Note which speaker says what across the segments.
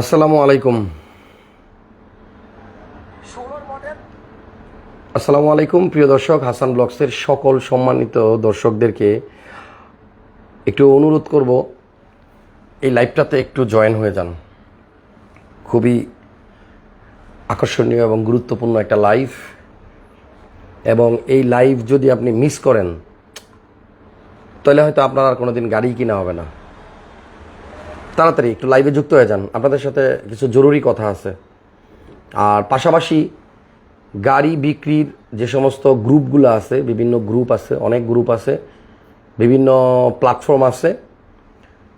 Speaker 1: আসসালামু আলাইকুম। আসসালামু আলাইকুম প্রিয় দর্শক হাসান ব্লগসের সকল সম্মানিত দর্শকদেরকে একটু অনুরোধ করব এই লাইভটাতে একটু জয়েন হয়ে যান। খুবই আকর্ষণীয় এবং গুরুত্বপূর্ণ একটা লাইভ। এবং এই লাইভ যদি আপনি মিস করেন তাহলে হয়তো আপনার আর কোনো দিন গাড়ি কিনা হবে না। তাড়াতাড়ি একটু লাইভে যুক্ত হয়ে যান। আপনাদের সাথে কিছু জরুরি কথা আছে। আর পাশাপাশি গাড়ি বিক্রির যে সমস্ত গ্রুপগুলো আছে, বিভিন্ন গ্রুপ আছে, অনেক গ্রুপ আছে, বিভিন্ন প্ল্যাটফর্ম আছে,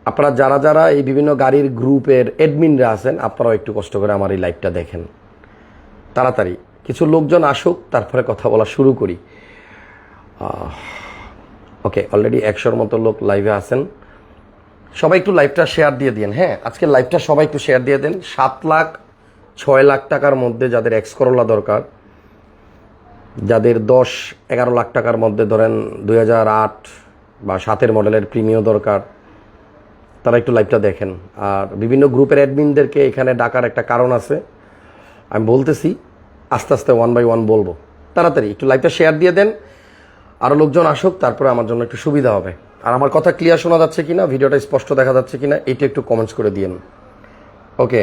Speaker 1: আপনারা যারা যারা এই বিভিন্ন গাড়ির গ্রুপের অ্যাডমিনরা আছেন, আপনারাও একটু কষ্ট করে আমার এই লাইভটা দেখেন। তাড়াতাড়ি কিছু লোকজন আসুক, তারপরে কথা বলা শুরু করি। ওকে অলরেডি একশোর মতো লোক লাইভে আছেন। সবাই একটু লাইভটা শেয়ার দিয়ে দিন হ্যাঁ? আজকে লাইভটা সবাই একটু শেয়ার দিয়ে দেন। সাত লাখ, ছয় লাখ টাকার মধ্যে যাদের এক্স করোলা দরকার, যাদের দশ, এগারো লাখ টাকার মধ্যে ধরেন দুই হাজার আট বা সাতের মডেলের প্রিমিয় দরকার, তারা একটু লাইভটা দেখেন। আর বিভিন্ন গ্রুপের অ্যাডমিনদেরকে এখানে ডাকার একটা কারণ আছে। আমি বলতেছি, আস্তে আস্তে ওয়ান বাই ওয়ান বলব। তাড়াতাড়ি একটু লাইভটা শেয়ার দিয়ে দেন। আরও লোকজন আসুক, তারপরে আমার জন্য একটু সুবিধা হবে। আর আমার কথা ক্লিয়ার শোনা যাচ্ছে কি না ভিডিওটা স্পষ্ট দেখা যাচ্ছে কি না এটা একটু কমেন্টস করে দিয়েন ওকে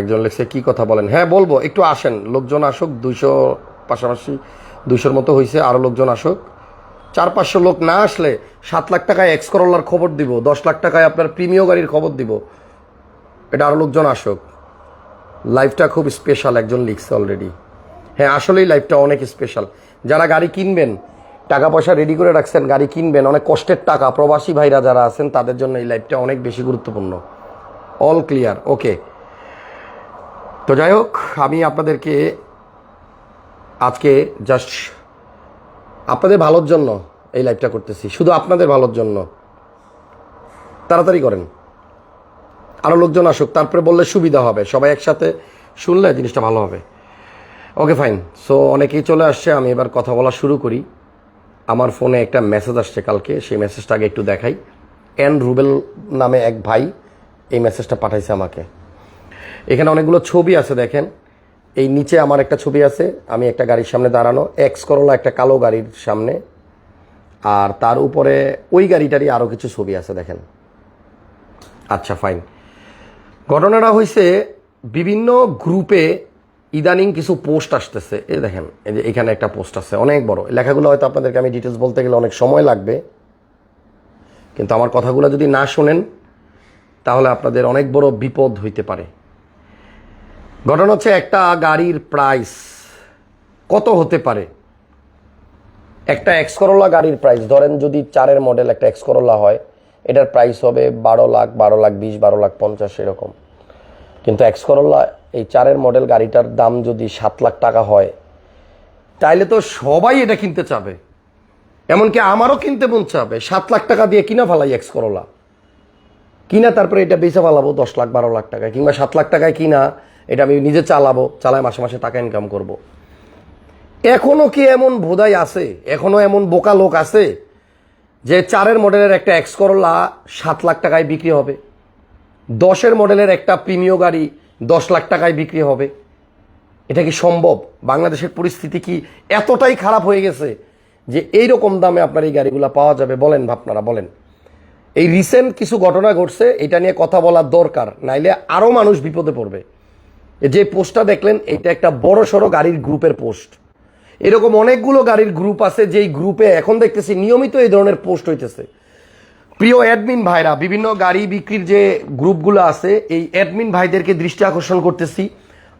Speaker 1: একজন লেখছে, কি কথা বলেন? হ্যাঁ বলব, একটু আসেন। লোকজন আসুক, দুইশো পাশাপাশি, দুইশোর মতো হয়েছে আরও লোকজন আসুক। চার, পাঁচশো লোক না আসলে সাত লাখ টাকায় এক্স করোলার খবর দিব, দশ লাখ টাকায় আপনার প্রিমিয় গাড়ির খবর দিব। এটা আরও লোকজন আসুক। লাইফটা খুব স্পেশাল একজন লিখছে অলরেডি হ্যাঁ আসলেই লাইফটা অনেক স্পেশাল যারা গাড়ি কিনবেন টাকা পয়সা রেডি করে রাখছেন, গাড়ি কিনবেন, অনেক কষ্টের টাকা। প্রবাসী ভাইরা যারা আছেন, তাদের জন্য এই লাইফটা অনেক বেশি গুরুত্বপূর্ণ। অল ক্লিয়ার ওকে তো যাই হোক, আমি আপনাদেরকে আজকে জাস্ট আপনাদের ভালোর জন্য এই লাইভটা করতেছি। শুধু আপনাদের ভালোর জন্য। তাড়াতাড়ি করেন। আরও লোকজন আসুক, তারপরে বললে সুবিধা হবে। সবাই একসাথে শুনলে জিনিসটা ভালো হবে। ওকে ফাইন সো অনেকেই চলে আসছে, আমি এবার কথা বলা শুরু করি। আমার ফোনে একটা মেসেজ আসছে কালকে, সেই মেসেজটা আগে একটু দেখাই। এন রুবেল নামে এক ভাই এই মেসেজটা পাঠাইছে আমাকে। এখানে অনেকগুলো ছবি আছে দেখেন। এই নিচে আমার একটা ছবি আছে, আমি একটা গাড়ির সামনে দাঁড়ানো এক্স করোলা একটা কালো গাড়ির সামনে। আর তার উপরে ওই গাড়িটারই আরও কিছু ছবি আছে দেখেন। আচ্ছা ফাইন ঘটনাটা হয়েছে বিভিন্ন গ্রুপে ইদানিং কিছু পোস্ট আসতেছে। এই দেখেন, এই যে এখানে একটা পোস্ট আছে, অনেক বড়। লেখাগুলো হয়তো আপনাদেরকে আমি ডিটেলস বলতে গেলে অনেক সময় লাগবে। কিন্তু আমার কথাগুলো যদি না শোনেন, তাহলে আপনাদের অনেক বড় বিপদ হইতে পারে। ঘটনা হচ্ছে একটা গাড়ির প্রাইস কত হতে পারে? একটা এক্স করোলা গাড়ির প্রাইস ধরেন যদি চারের মডেল একটা এক্স করোলা হয়, এটার প্রাইস হবে বারো লাখ বারো লাখ বিশ, বারো লাখ পঞ্চাশ, এরকম। কিন্তু এক্স করোলা এই চারের মডেল গাড়িটার দাম যদি সাত লাখ টাকা হয়, তাইলে তো সবাই এটা কিনতে চাবে। এমনকি আমারও কিনতে মন চাবে। সাত লাখ টাকা দিয়ে কিনা ফেলাই এক্স করোলা কিনা তারপরে এটা বেচে ফেলাবো দশ লাখ, বারো লাখ টাকায়, কিংবা সাত লাখ টাকায় কিনা, এটা আমি নিজে চালাবো, চালায় মাসে মাসে টাকা ইনকাম করব। এখনও কি এমন বোধাই আছে? এখনও এমন বোকা লোক আছে যে চারের মডেলের একটা এক্স করোলা সাত লাখ টাকায় বিক্রি হবে। দশের মডেলের একটা প্রিমিয় গাড়ি দশ লাখ টাকায় বিক্রি হবে। এটা কি সম্ভব? বাংলাদেশের পরিস্থিতি কি এতটাই খারাপ হয়ে গেছে যে এই রকম দামে আপনার এই গাড়িগুলো পাওয়া যাবে? বলেন আপনারা বলেন। এই রিসেন্ট কিছু ঘটনা ঘটছে, এটা নিয়ে কথা বলার দরকার, নাইলে আরও মানুষ বিপদে পড়বে। যে পোস্টটা দেখলেন, এটা একটা বড় সড়ো গাড়ির গ্রুপের পোস্ট। এরকম অনেকগুলো গাড়ির গ্রুপ আছে, যেই গ্রুপে এখন দেখতেছি নিয়মিত এই ধরনের পোস্ট হইতেছে। প্রিয় অ্যাডমিন ভাইরা, বিভিন্ন গাড়ি বিক্রির যে গ্রুপগুলো আছে, এই অ্যাডমিন ভাইদেরকে দৃষ্টি আকর্ষণ করতেছি।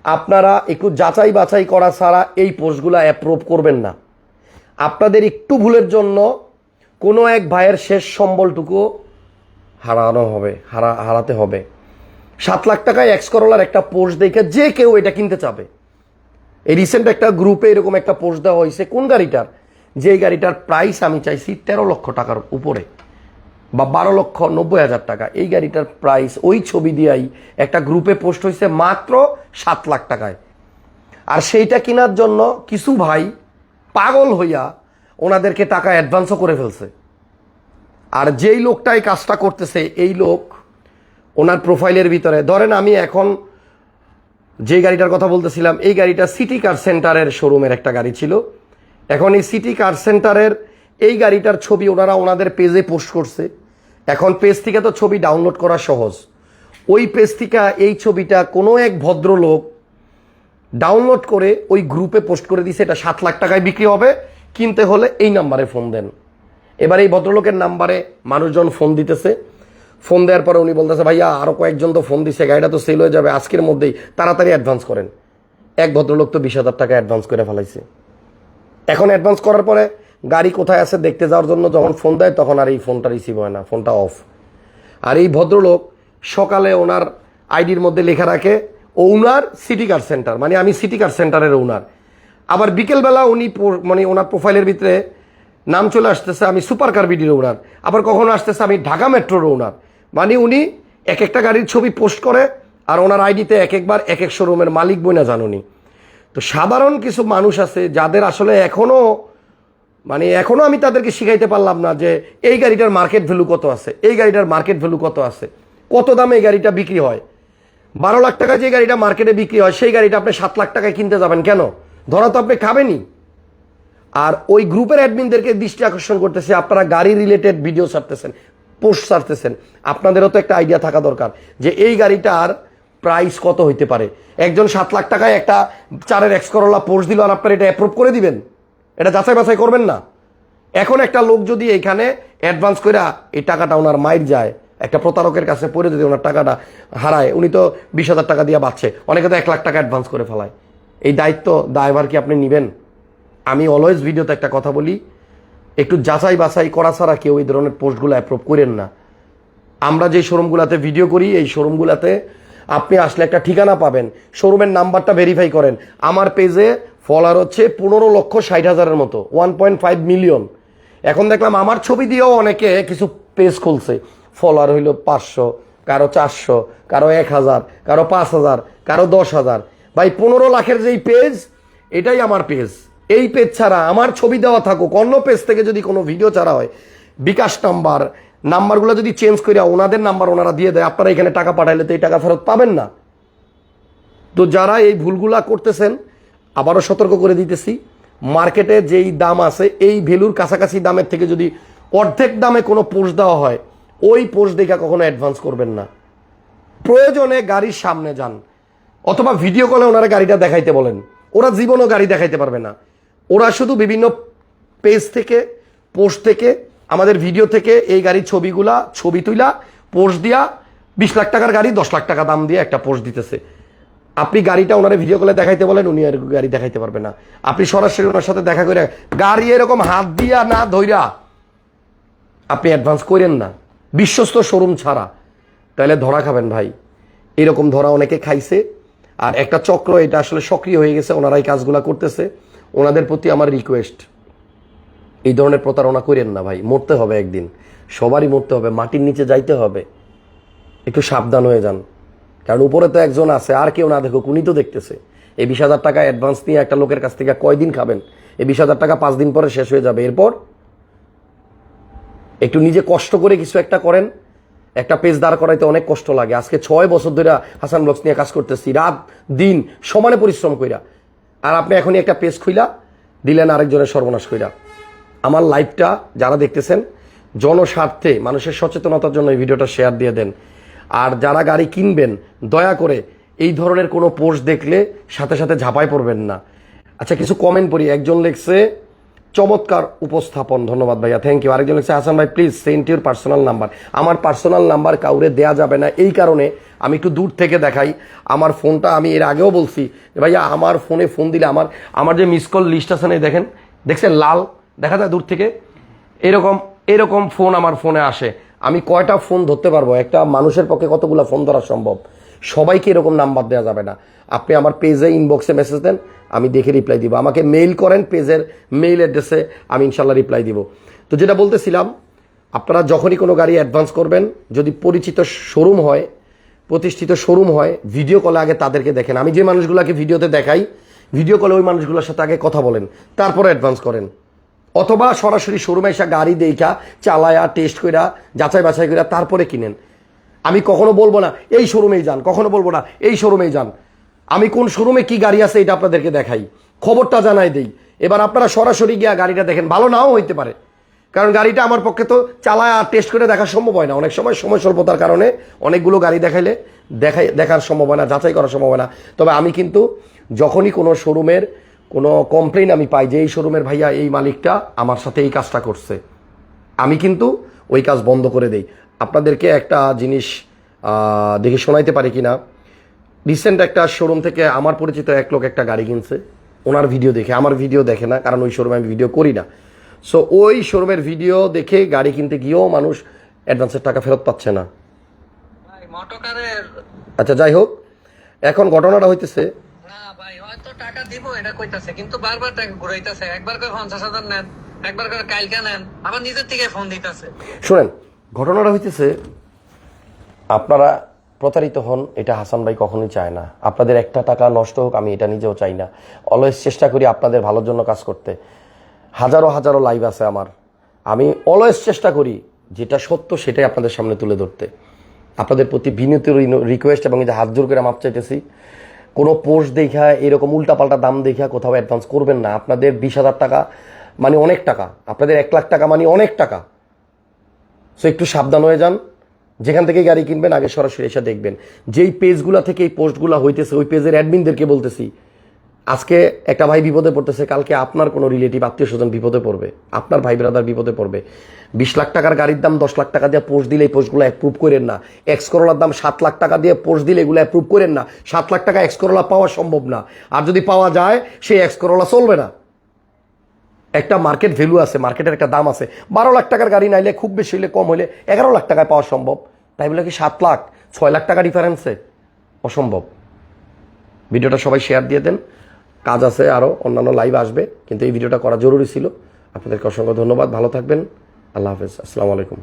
Speaker 1: আপনারা একটু যাচাই বাছাই করা ছাড়া এই পোস্টগুলো অ্যাপ্রুভ করবেন না। আপনাদের একটু ভুলের জন্য কোনো এক ভাইয়ের শেষ সম্বলটুকু হারানো হবে, হারা, হারাতে হবে। সাত লাখ টাকায় এক্স করোলার একটা পোস্ট দেখে যে কেউ এটা কিনতে চাবে। এই রিসেন্ট একটা গ্রুপে এরকম একটা পোস্ট দেওয়া হয়েছে। কোন গাড়িটার? যে গাড়িটার প্রাইস আমি চাইছি তেরো লক্ষ টাকার উপরে। বা বারো লক্ষ নব্বই হাজার টাকা। এই গাড়িটার প্রাইস ওই ছবি দিয়াই একটা গ্রুপে পোস্ট হয়েছে মাত্র সাত লাখ টাকায়। আর সেইটা কেনার জন্য কিছু ভাই পাগল হইয়া ওনাদেরকে টাকা অ্যাডভান্সও করে ফেলছে। আর যেই লোকটা এই কাজটা করতেছে, এই লোক ওনার প্রোফাইলের ভিতরে। ধরেন আমি এখন যে গাড়িটার কথা বলতেছিলাম, এই গাড়িটা সিটি কার সেন্টারের শোরুমের একটা গাড়ি ছিল। এখন এই সিটি কার সেন্টারের এই গাড়িটার ছবি ওনারা ওনাদের পেজে পোস্ট করছে। এখন পেজ থেকে তো ছবি ডাউনলোড করা সহজ। ওই পেজ থেকে এই ছবিটা কোনো এক ভদ্রলোক ডাউনলোড করে ওই গ্রুপে পোস্ট করে দিছে এটা সাত লাখ টাকায় বিক্রি হবে, কিনতে হলে এই নাম্বারে ফোন দেন। এবার এই ভদ্রলোকের নাম্বারে মানুষজন ফোন দিতেছে। ফোন দেওয়ার পরে উনি বলতেছে, ভাইয়া আরও কয়েকজন তো ফোন দিছে, গাড়িটা তো সেল হয়ে যাবে, আজকের মধ্যেই তাড়াতাড়ি অ্যাডভান্স করেন। এক ভদ্রলোক তো বিশ হাজার টাকা অ্যাডভান্স করে ফেলাইছে। এখন অ্যাডভান্স করার পরে গাড়ি কোথায় আছে দেখতে যাওয়ার জন্য যখন ফোন দেয়, তখন আর এই ফোনটা রিসিভ হয় না ফোনটা অফ আর এই ভদ্রলোক সকালে ওনার আইডির মধ্যে লেখা রাখে ওনার সিটি কার সেন্টার মানে আমি সিটি কার সেন্টারের ওনার আবার বিকেলবেলা উনি মানে ওনার প্রোফাইলের ভিতরে নাম চলে আসতেছে, আমি সুপার কার বিডির ওনার আবার কখনো আসতেছে, আমি ঢাকা মেট্রোর ওনার মানে উনি এক একটা গাড়ির ছবি পোস্ট করে, আর ওনার আইডিতে এক একবার, এক এক শোরুমের মালিক বই না জানুনি। তো সাধারণ কিছু মানুষ আছে, যাদের আসলে এখনও মানে এখনও আমি তাদেরকে শিখাইতে পারলাম না যে এই গাড়িটার মার্কেট ভ্যালু কত আছে, এই গাড়িটার মার্কেট ভ্যালু কত আছে, কত দামে এই গাড়িটা বিক্রি হয়। বারো লাখ টাকা যে গাড়িটা মার্কেটে বিক্রি হয়, সেই গাড়িটা আপনি সাত লাখ টাকায় কিনতে যাবেন কেন? ধরা তো আপনি খাবেনই। আর ওই গ্রুপের অ্যাডমিনদেরকে দৃষ্টি আকর্ষণ করতেছে, আপনারা গাড়ি রিলেটেড ভিডিও ছাড়তেছেন পোস্ট ছাড়তেছেন। আপনাদেরও তো একটা আইডিয়া থাকা দরকার যে এই গাড়িটার প্রাইস কত হইতে পারে। একজন সাত লাখ টাকায় একটা চারের এক্স করোলা পোস্ট দিল আর আপনারা এটা অ্যাপ্রুভ করে দিবেন। এটা যাচাই বাছাই করবেন না। এখন একটা লোক যদি এখানে অ্যাডভান্স করে এই টাকাটা ওনার মাইর যায়, একটা প্রতারকের কাছে পড়ে যদি ওনার টাকাটা হারায়, উনি তো বিশ হাজার টাকা দিয়ে বাঁচছে, অনেকে তো এক লাখ টাকা অ্যাডভান্স করে ফেলায়। এই দায়িত্ব দায়ভার কি আপনি নেবেন? আমি অলওয়েজ ভিডিওতে একটা কথা বলি, একটু যাচাই বাছাই করা ছাড়া কেউ এই ধরনের পোস্টগুলো অ্যাপ্রুভ করেন না। আমরা যে শোরুমগুলোতে ভিডিও করি, এই শোরুমগুলোতে আপনি আসলে একটা ঠিকানা পাবেন শোরুমের নাম্বারটা ভেরিফাই করেন। আমার পেজে ফলোয়ার হচ্ছে পনেরো লক্ষ ষাট হাজারের মতো ওয়ান পয়েন্ট ফাইভ মিলিয়ন এখন দেখলাম আমার ছবি দিয়েও অনেকে কিছু পেজ খুলছে। ফলোয়ার হইল পাঁচশো, কারও চারশো, কারও এক হাজার, কারও পাঁচ হাজার, কারও দশ হাজার। ভাই, পনেরো লাখের যেই পেজ এটাই আমার পেজ এই পেজ ছাড়া আমার ছবি দেওয়া থাকুক, অন্য পেজ থেকে যদি কোনো ভিডিও ছাড়া হয়, বিকাশ নাম্বার, নাম্বারগুলো যদি চেঞ্জ করে ওনাদের নাম্বার ওনারা দিয়ে দেয়, আপনারা এখানে টাকা পাঠাইলে তো এই টাকা ফেরত পাবেন না। তো যারা এই ভুলগুলা করতেছেন আবারও সতর্ক করে দিতেছি। মার্কেটে যেই দাম আছে, এই ভ্যালুর কাছাকাছি দামের থেকে যদি অর্ধেক দামে কোনো পোস্ট দেওয়া হয়, ওই পোস্ট দেখে কখনো অ্যাডভান্স করবেন না। প্রয়োজনে গাড়ির সামনে যান, অথবা ভিডিও কলে ওনারা গাড়িটা দেখাইতে বলেন। ওরা জীবনও গাড়ি দেখাইতে পারবে না। ওরা শুধু বিভিন্ন পেজ থেকে পোস্ট থেকে, আমাদের ভিডিও থেকে এই গাড়ির ছবিগুলা, ছবি তুলা পোস্ট দিয়া বিশ লাখ টাকার গাড়ি দশ লাখ টাকা দাম দিয়ে একটা পোস্ট দিতেছে। আপনি গাড়িটা ওনারা ভিডিও কলে দেখাইতে বলেন, উনি আর গাড়ি দেখাইতে পারবে না। আপনি সরাসরি ওনার সাথে দেখা করে গাড়ি এরকম হাত দিয়া না ধইরা আপনি অ্যাডভান্স করেন না। বিশ্বস্ত শোরুম ছাড়া। তাহলে ধরা খাবেন ভাই। এরকম ধরা অনেকে খাইছে। আর একটা চক্র, এটা আসলে সক্রিয় হয়ে গেছে, ওনারা এই কাজগুলো করতেছে। ওনাদের প্রতি আমার রিকোয়েস্ট এই ধরনের প্রতারণা করেন না ভাই। মরতে হবে একদিন। সবারই মরতে হবে। মাটির নিচে যাইতে হবে। একটু সাবধান হয়ে যান। কারণ উপরে তো একজন আছে, আর কেউ না দেখুক, উনি তো দেখতেছে। এই বিশ হাজার টাকা অ্যাডভান্স নিয়ে একটা লোকের কাছ থেকে কয়দিন খাবেন? এই বিশ হাজার টাকা পাঁচ দিন পরে শেষ হয়ে যাবে। এরপর একটু নিজে কষ্ট করে কিছু একটা করেন। একটা পেজ দাঁড় করাইতে অনেক কষ্ট লাগে। আজকে ছয় বছর ধরে হাসান ব্লগস নিয়ে কাজ করতেছি। রাত, দিন সমানে পরিশ্রম কইরা। আর আপনি এখনই একটা পেজ খুইলা, দিলেন আরেকজনের সর্বনাশ কইরা। আমার লাইভটা যারা দেখতেছেন, জনস্বার্থে, মানুষের সচেতনতার জন্য এই ভিডিওটা শেয়ার দিয়ে দেন। আর যারা গাড়ি কিনবেন, দয়া করে এই ধরনের কোনো পোস্ট দেখলে সাথে সাথে ঝাঁপায় পড়বেন না। আচ্ছা কিছু কমেন্ট পড়ি। একজন লিখছে, চমৎকার উপস্থাপন। ধন্যবাদ ভাইয়া থ্যাংক ইউ আরেকজন লিখছে, হাসান ভাই please sent your personal number আমার পার্সোনাল নাম্বার কাউরে দেয়া যাবে না। এই কারণে আমি একটু দূর থেকে দেখাই। আমার ফোনটা আমি এর আগেও বলছি ভাইয়া, আমার ফোনে ফোন দিলে আমার আমার যে মিস কল লিস্ট আছে না দেখেন, দেখছেন, লাল, দেখা যায় দূর থেকে? এরকম এরকম ফোন আমার ফোনে আসে। আমি কয়টা ফোন ধরতে পারব? একটা মানুষের পক্ষে কতগুলো ফোন ধরা সম্ভব? সবাইকে এরকম নাম্বার দেওয়া যাবে না। আপনি আমার পেজে ইনবক্সে মেসেজ দেন, আমি দেখে রিপ্লাই দিব। আমাকে মেইল করেন, পেজের মেইল অ্যাড্রেসে আমি ইনশাল্লাহ রিপ্লাই দিব। তো যেটা বলতেছিলাম, আপনারা যখনই কোনো গাড়ি অ্যাডভান্স করবেন, যদি পরিচিত শোরুম হয়, প্রতিষ্ঠিত শোরুম হয় ভিডিও কলে আগে তাদেরকে দেখেন। আমি যে মানুষগুলোকে ভিডিওতে দেখাই ভিডিও কলে ওই মানুষগুলোর সাথে আগে কথা বলেন, তারপরে অ্যাডভান্স করেন। অথবা সরাসরি শোরুমে এসে গাড়ি দেখা চালায়া টেস্ট কইরা, যাচাই বাছাই কইরা তারপরে কিনেন। আমি কখনো বলব না, এই শোরুমেই যান। কখনো বলব না, এই শোরুমেই যান। আমি কোন শোরুমে কি গাড়ি আছে এটা আপনাদেরকে দেখাই। খবরটা জানাই দেই। এবার আপনারা সরাসরি গিয়া গাড়িটা দেখেন। ভালো নাও হইতে পারে। কারণ গাড়িটা আমার পক্ষে তো চালায় আর টেস্ট করে দেখা সম্ভব হয় না। অনেক সময় সময় স্বল্পতার কারণে অনেকগুলো গাড়ি দেখাইলে দেখাই দেখার সম্ভব হয় না, যাচাই করা সম্ভব হয় না। তবে আমি কিন্তু যখনই কোনো শোরুমের কোনো কমপ্লেন আমি পাই যে এই শোরুমের ভাইয়া এই মালিকটা আমার সাথে এই কাজটা করছে। আমি কিন্তু ওই কাজ বন্ধ করে দেই। আপনাদেরকে একটা জিনিস দেখে শোনাইতে পারি কি না রিসেন্ট একটা শোরুম থেকে আমার পরিচিত এক লোক একটা গাড়ি কিনছে। ওনার ভিডিও দেখে। আমার ভিডিও দেখে না কারণ ওই শোরুমে আমি ভিডিও করি না। সো ওই শোরুমের ভিডিও দেখে গাড়ি কিনতে গিয়েও মানুষ অ্যাডভান্সের টাকা ফেরত পাচ্ছে না। আচ্ছা যাই হোক। এখন ঘটনাটা হইতেছে
Speaker 2: টাকা দিব, এটা কইতাছে, কিন্তু বারবার টাকা ঘুরাইতেছে, একবার করে পঞ্চাশ হাজার নেন, একবার করে কালকে নেন, আবার নিজের থেকে ফোন দিতেছে।
Speaker 1: শোনেন, ঘটনাটা হইতেছে, আপনারা প্রতারিত হন, এটা হাসান ভাই কখনোই চায় না। আপনাদের একটা টাকা নষ্ট হোক, আমি এটা নিজেও চাই না। অলওয়েজ চেষ্টা করি আপনাদের ভালোর জন্য কাজ করতে। হাজারো হাজারো লাইভ আছে আমার। আমি অলওয়েজ চেষ্টা করি, যেটা সত্য সেটাই আপনাদের সামনে তুলে ধরতে। আপনাদের প্রতি বিনীত রিকোয়েস্ট এবং যে হাত জোর করে মাপ চাইতেছি কোনো পোস্ট দেখা, এরকম উল্টাপাল্টা দাম দেখা কোথাও অ্যাডভান্স করবেন না। আপনাদের বিশ হাজার টাকা মানে অনেক টাকা। আপনাদের এক লাখ টাকা মানে অনেক টাকা। সো একটু সাবধান হয়ে যান। যেখান থেকে গাড়ি কিনবেন, আগে সরাসরি এসে দেখবেন। যেই পেজগুলো থেকে এই পোস্টগুলো হইতেছে, ওই পেজের অ্যাডমিনদেরকে বলতেছি আজকে একটা ভাই বিপদে পড়তেছে, কালকে আপনার কোনো রিলেটিভ আত্মীয় স্বজন বিপদে পড়বে। আপনার ভাই ব্রাদার বিপদে পড়বে। বিশ লাখ টাকার গাড়ির দাম দশ লাখ টাকা দিয়ে পোস্ট দিলে এই পোস্টগুলো অ্যাপ্রুভ করেন না। এক্স করোলার দাম সাত লাখ টাকা দিয়ে পোস্ট দিলে এগুলো অ্যাপ্রুভ করেন না। সাত লাখ টাকা এক্স করোলা পাওয়া সম্ভব না। আর যদি পাওয়া যায়, সেই এক্স করোলা চলবে না। একটা মার্কেট ভ্যালু আছে মার্কেটের একটা দাম আছে। বারো লাখ টাকার গাড়ি নাইলে খুব বেশি হলে কম হলে এগারো লাখ টাকায় পাওয়া সম্ভব। তাই বলে কি সাত লাখ, ছয় লাখ টাকা ডিফারেন্সে অসম্ভব। ভিডিওটা সবাই শেয়ার দিয়ে দেন। কাজ আছে আরও অন্যান্য লাইভ আসবে, কিন্তু এই ভিডিওটা করা জরুরি ছিল। আপনাদেরকে অসংখ্য ধন্যবাদ, ভালো থাকবেন। আল্লাহ হাফেজ, আসসালামু আলাইকুম।